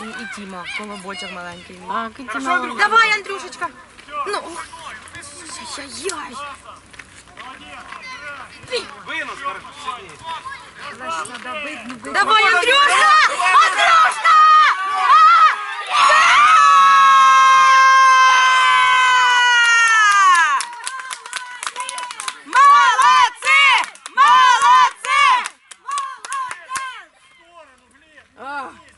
І, і Тіма, колобочок маленький. Так, і Тіма. Давай, Андрюшечка. Ну. Ай-яй-яй. Вынос, Давай, Андрюша! Андрюша! А! Молодцы! Молодцы! Молодцы!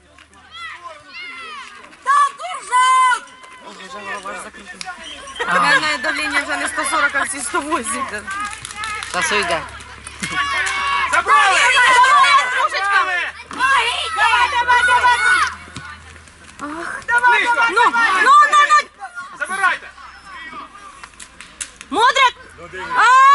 Наверное, давление взяли 140, а все 180. Сосуйда. Забрали! Давай, давай, давай! Ах, давай, давай, ну, давай! Ну, ну, ну! Забирайте! Ну, Мудрик! А!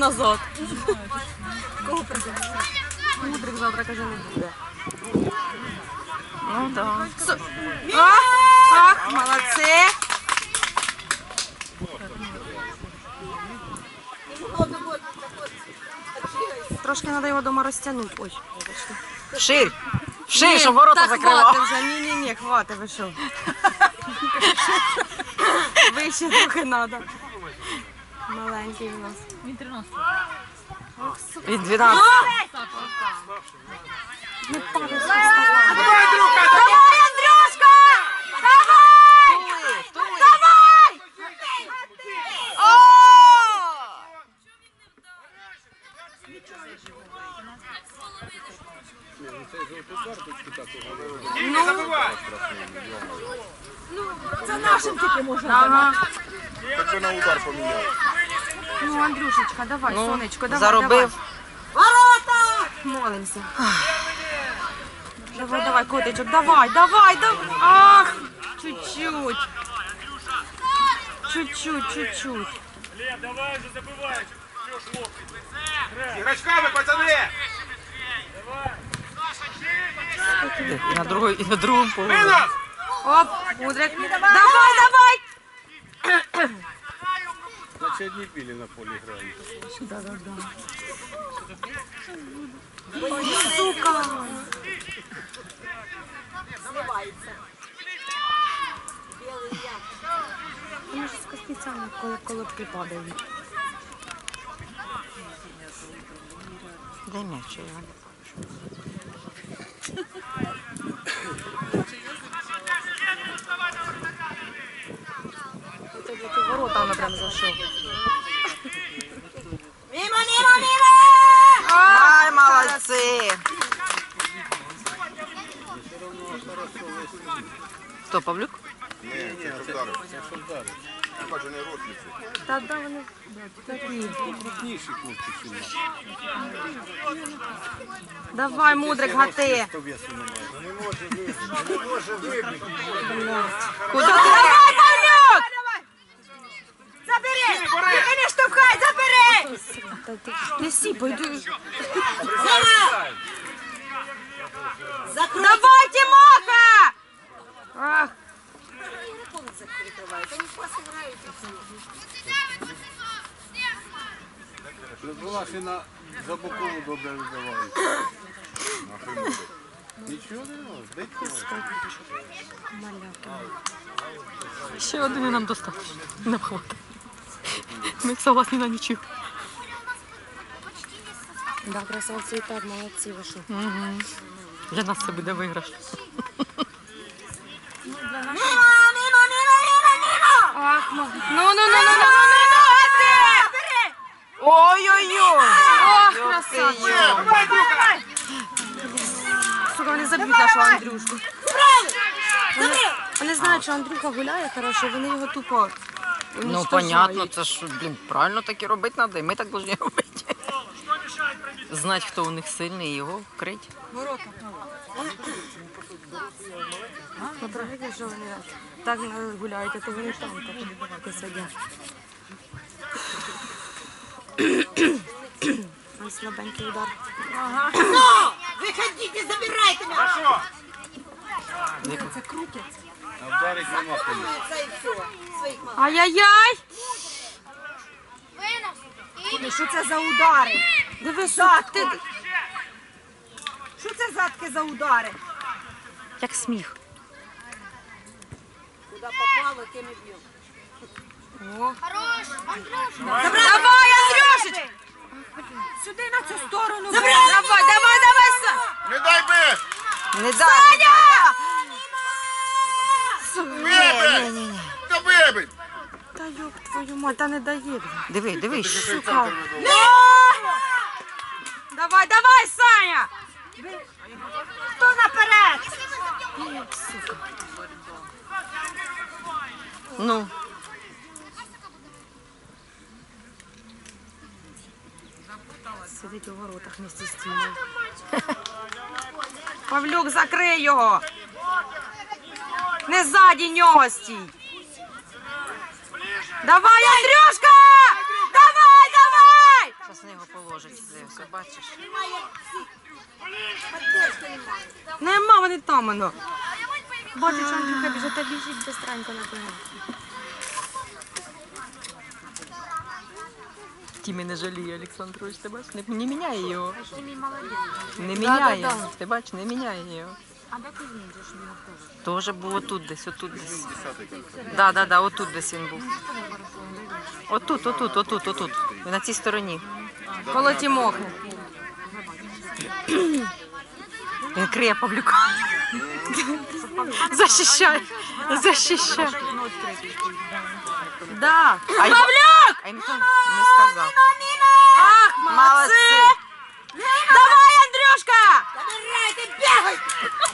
назад. Кого привеземо? Мудрик завтра каже не буде. Ну да. С- Ах, ах, молодці! Трошки треба його дома розтягнути. Ой, вибачте. Ширь. Ширь, щоб ворота так закривав. хватить вже, ні-ні-ні, хватить, ви що. Вище трохи треба. Маленький у нас. Він 13. Він 12. Давай, Андрюха, давай! Андрюшка! Давай! Давай! О! Не забувай! Ну, це нашим тільки можна. Так ви на удар поміняли. Ну, Андрюшечка, давай, Ну, сонечко, давай, заробив. давай. Молимся. Давай, давай, котичок, давай, давай, давай. Ах, чуть-чуть. Чуть-чуть, чуть-чуть. З іграчками, пацани! І на, другу, і на другому полу. Винос! Оп, Мудрик. Давай, давай все одні білі на полі грають. Да, да, да. Ой, сука! Сливається. Білий як. Вони ж з костницями коли колобки падають. Дай м'яче, Іван. які ворота вона прям зашов. Мімо, мімо, мімо! Ай, молодці! Хто, Павлюк? Ні, це Шовдарик. Я бачу, не росліці. Та да, вони такі. Крупніші хлопці. Давай, мудрик, гати. Не може вибити. Куди ти? Василь, та неси, пойду. Зова! Давайте, Маха! Ах! Розвела на за бокову добре віддавають. Нічого не можеш, дай Ще один нам достатньо. Нам хватить. Ми согласні на нічого да, красавці і так, молодці, ви що. Для нас це буде виграш. Ах, ну, ну, ну, ну, ну, ну, ну, ну, ну! Ой-ой-ой! Ох. Давай, Андрюха! Сука, вони заб'ють нашого Андрюшку. Вони, вони знають, що Андрюха гуляє хорошо, вони його тупо Ну, понятно, це ж, блін, правильно так і робити треба, і ми так повинні робити. Знати, хто у них сильний, і його вкрити. Ну, трагедія, що вони так гуляють, а то вони там так так сидять. Ой, слабенький удар. А що? А вдарить нема коли. Ай-яй-яй! Що це за удари? Дивись, Задку. ти Що це задки за удари? як сміх. Куди попало, тим і б'ємо. Давай, Андрюшечка! Сюди на цю сторону. Давай, давай, давай, Са! Не дай би! Не дай! Ні. Та йоп твою мать, та не дає. Диви, дивись. Сука. Давай, давай, Саня! Хто наперед? Ну, Сидить у воротах місті з тіною. Павлюк, закрий його! Не ззаді нього стій! Давай, Андрюшка! Давай, давай! зараз на його положить. Дивися, бачиш? Нема, вони там воно. Бачиш, Андрюха біжить, та біжить бистренько на плену. Тімі не жаліє, Олександрович, ти бачиш? Не, не міняє його. Не міняє. да, да. Ти бачиш, не міняє його. А де ти їдеш? Тоже був отут десь, отут десь. Да, да, да, отут десь він був. Отут, отут, отут, отут. На цій стороні. Коло Тімохи. Він криє Павлюка. Защищай, защищай. Да. А й- Павлюк! А й ніхто не сказав. Ах, молодці! Молодці. Давай, Андрюшка!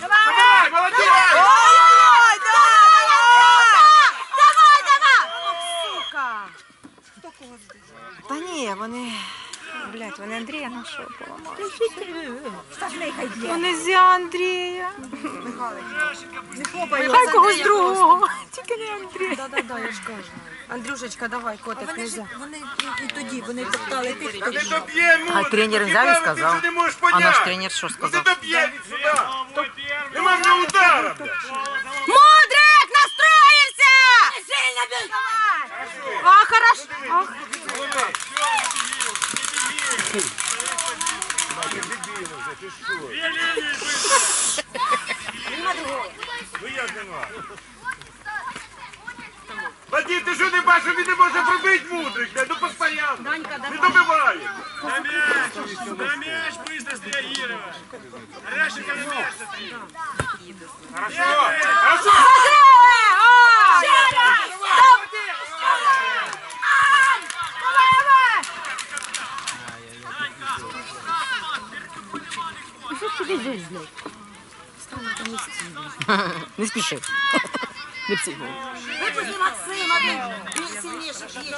Давай, молодець! Ой, да, давай! Давай, давай! Сука! Та ні, вони. Блять, вони Андрія нашого поламали. Вони з Андрія. Хай когось другого. Тільки не Андрія. Да, да, да, я ж кажу. Андрюшечка, давай, котик, нельзя. Вони і тоді, вони топтали тих, хто Не доб'є, ну! А тренер взяв і сказав. Ти не можеш А поняти! наш тренер що Ну ти сказав? доб'є від сюди! Нема в нього удара! блядь. Мудрик, настроївся! А, хорошо. Ах, Ну як нема? Вадим, ти що не бачиш, він не може пробити мудрик, блядь, ну постійно. Не добиває. На мяч! На мяч быстро среагировать! Решика на мяч! Хорошо, хорошо. Не спіши. Не психуй. Випусти Максима, він, він сильніший.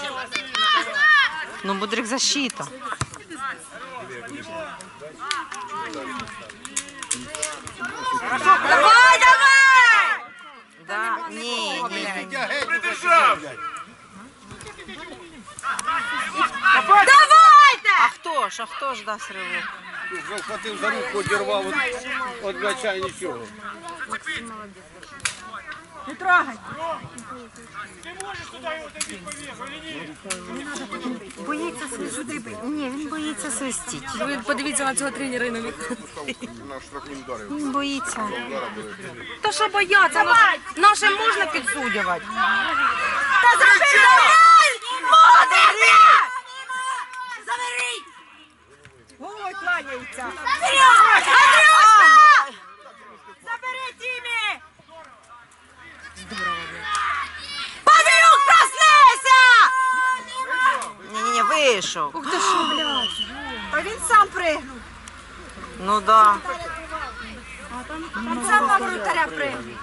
Ну, Будрик защита. давай, давай! Да, ні, ні. Придержав. Давайте! А хто ж, а хто ж дасть ривок? Захватив за руку, одірвав від, від м'яча і нічого. Не трогай. Туда его добить поверху или нет? Боїться свистіти. Ні, він боїться свистіти. Ви подивіться на цього тренера і на. Він боїться. Та що бояться? Нашим можна підсудювати. Та забирай! Мудрик! Заберіть! Ой, кланяється. Андрюшка! Забери Тімі! Павлюк, проснися! Ні-ні-ні, вийшов. Ух ти що, блядь. Та він сам пригнув. Ну да. Він сам на вратаря пригнув.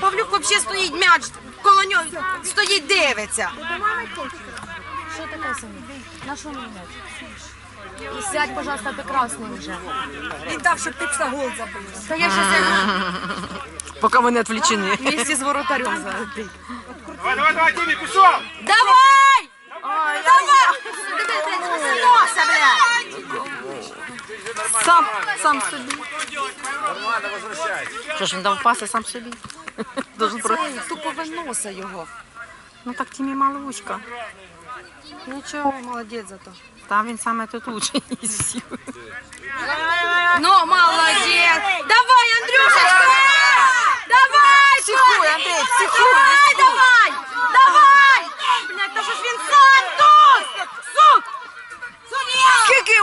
Павлюк взагалі стоїть м'яч, коло нього стоїть, дивиться. Що таке Соня? На що мені? І сядь, пожалуйста, ти красний вже. Він дав, щоб ти пса гол забив. Та я ще Поки вони відвлечені. вместе з воротарем зараз. Давай, давай, давай, Тімі, пішов! Давай! Давай! Носа, бля! Сам, сам собі. Нормально, возвращайся. Що ж він дав паси сам собі? Дуже про... Тупо виноса його. Ну так Тімі вузька. Нічого, молодець зато. Там він саме тут лучший із. Ну, молодець! Давай, Андрюшечка! Давай, Психуй, Андрій, психуй, Давай, давай! Давай! Блядь, то що ж він сам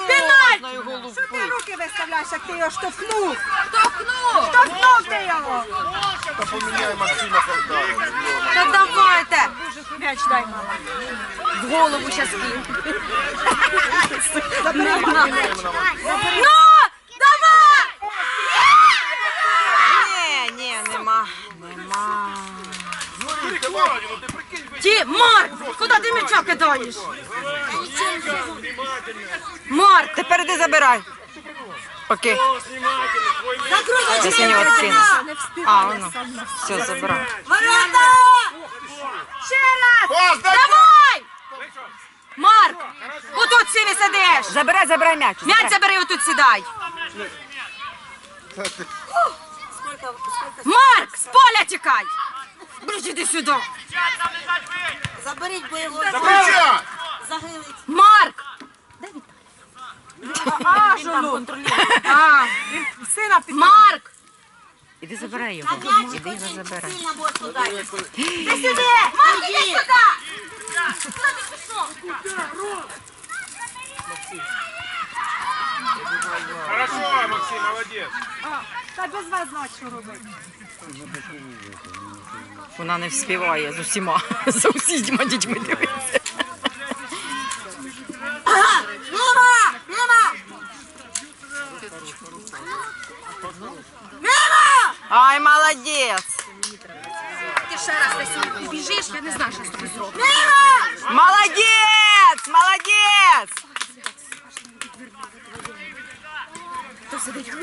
можна його Що ти руки виставляєш, як ти його штовхнув? Штовхну! Штовхнув ти його! Та поміняй Максима Солдана. Та давайте! М'яч дай, мама. В голову щас. Забери. Ну! Давай! Ні, ні, нема. Нема. Ті, Марк! Куди ти м'яча кидаєш? Марк! Тепер іди забирай. Поки. Я сьогодні відкину. А, воно. Все, забирай. Ворота! Ще раз! Дай Давай! Марк! Отут сиві сидиш! Забирай, забирай м'яч. М'яч забери, отут сідай! Марк! З поля тікай! Блядь, іди сюди! Заберіть, бо його М'яча! загилить. Марк! А. А, Сина під... Марк! Іди забирай його. Іди його забирай. Іди сюди! Марк, іди сюди! Хорошо, Максим, молодець. Та без вас знать, що робити. Вона не вспіває з усіма, з усіма дітьми дивиться. Ай, молодець! Ти ще раз десь я не що з тобою зроблю. Молодець! Молодець!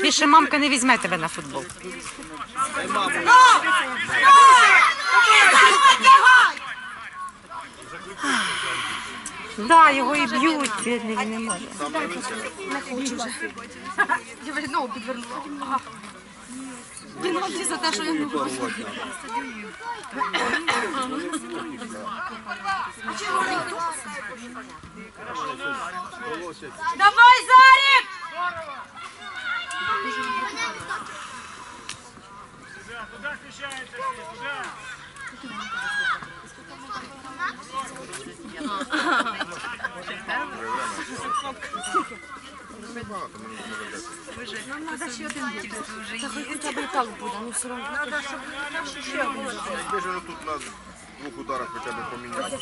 Більше мамка не візьме тебе на футбол. Да, його і б'ють, він не може. Я вже ногу підвернула. Ага. Виноваті за те, що я не. Давай, Зарік! Туда смещается, туда. Хоча б і так буде, ну все одно. Ти ж тут на двох ударах хоча б поміняти.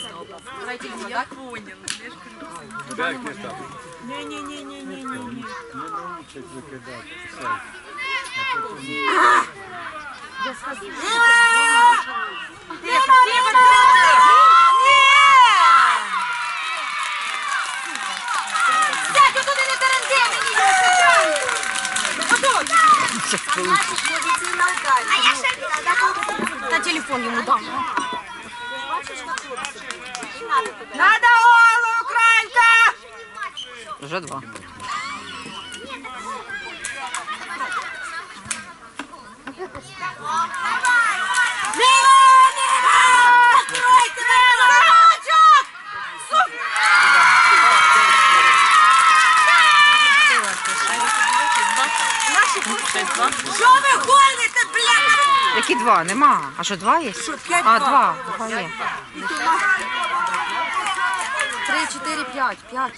Сядь, отуди не теренди мені! Та телефон йому дам. Надо голу, Українка! Вже два. Що ви гоните, блядь? Які два? Нема. А що, два є? А, два? два. Два є. Три, чотири, п'ять. П'ять.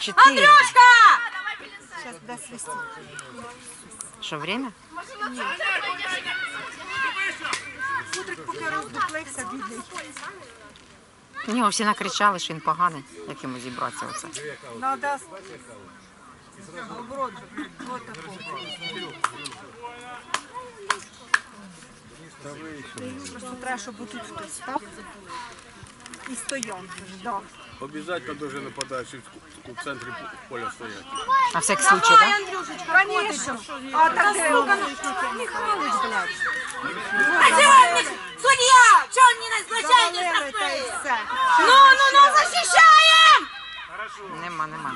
Чотири. Андрюшка! Зараз буде свистіти. Що, время? Мудрик поки роздуплився, бідний. У нього всі накричали, що він поганий. Як йому зібратися оце? Надо... Вот. Просто треба, щоб тут хтось став і стояв, ждав. Обов'язково дуже нападаючий в центрі поля стоять. На всякий случай, так? Да? Конечно. А так воно? Михайлович, блядь. Судья! мені не все. Ну, ну, ну, захищаємо! Нема, нема.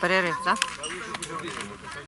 Перерив, так? Да?